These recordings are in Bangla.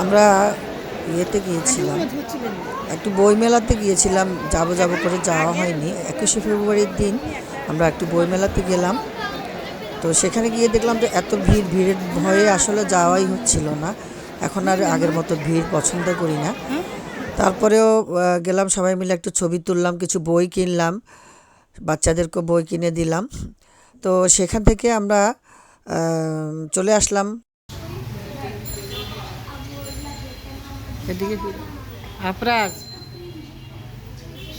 আমরা ইয়েতে গিয়েছিলাম। একটু বইমেলাতে গিয়েছিলাম, যাব যাব করে যাওয়া হয়নি। একুশে ফেব্রুয়ারির দিন আমরা একটু বইমেলাতে গেলাম। তো সেখানে গিয়ে দেখলাম যে এত ভিড়, ভিড়ের ভয়ে আসলে যাওয়াই হচ্ছিল না। এখন আর আগের মতো ভিড় পছন্দ করি না। তারপরেও গেলাম সবাই মিলে একটু ছবি তুললাম, কিছু বই কিনলাম, বাচ্চাদেরকে বই কিনে দিলাম। তো সেখান থেকে আমরা চলে আসলাম এদিকে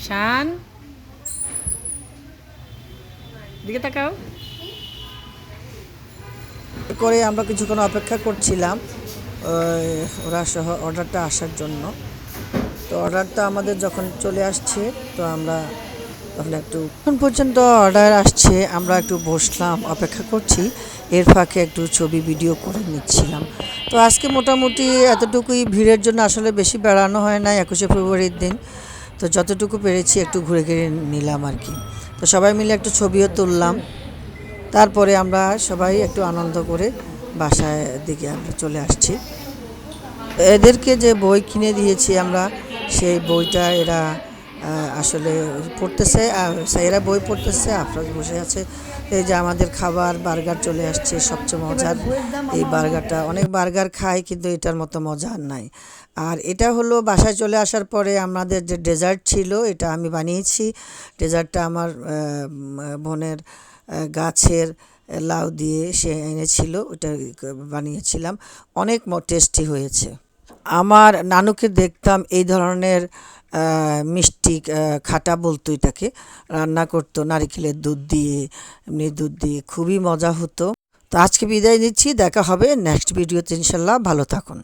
শান। দিকে তাকাও। করে আমরা কিছুক্ষণ অপেক্ষা করছিলাম ওরা সহ অর্ডারটা আসার জন্য। তো অর্ডারটা আমাদের যখন চলে আসছে, তো আমরা তখন একটু এখন পর্যন্ত অর্ডার আসছে, আমরা একটু বসলাম, অপেক্ষা করছি। এর ফাঁকে একটু ছবি ভিডিও করে নিচ্ছিলাম। তো আজকে মোটামুটি এতটুকুই ভিড়ের জন্য আসলে বেশি বেড়ানো হয় না একুশে ফেব্রুয়ারির দিন। তো যতটুকু পেরেছি একটু ঘুরে ঘিরে নিলাম আর কি। তো সবাই মিলে একটু ছবিও তুললাম। তারপরে আমরা সবাই একটু আনন্দ করে বাসায় দিকে আমরা চলে আসছি। এদেরকে যে বই কিনে দিয়েছি আমরা, সেই বইটা এরা আসলে পড়তেছে, আর এরা বই পড়তেছে, আফরাজ বসে আছে। এই যে আমাদের খাবার, বার্গার চলে আসছে, সবচেয়ে মজার। এই বার্গারটা, অনেক বার্গার খাই, কিন্তু এটার মতো মজা আর নাই। আর এটা হলো বাসায় চলে আসার পরে আমাদের যে ডেজার্ট ছিল, এটা আমি বানিয়েছি। ডেজার্টটা আমার বোনের গাছের লাউ দিয়ে সে এনেছিল, ওটা বানিয়েছিলাম। অনেক টেস্টি হয়েছে। আমার নানুকে দেখতাম এই ধরনের মিষ্টি খাটা বলতো এটাকে। রান্না করতো, নারিকেলের দুধ দিয়ে, এমনি দুধ দিয়ে। খুবই মজা হতো। তো আজকে বিদায় নিচ্ছি, দেখা হবে নেক্সট ভিডিওতে ইনশাল্লাহ। ভালো থাকুন।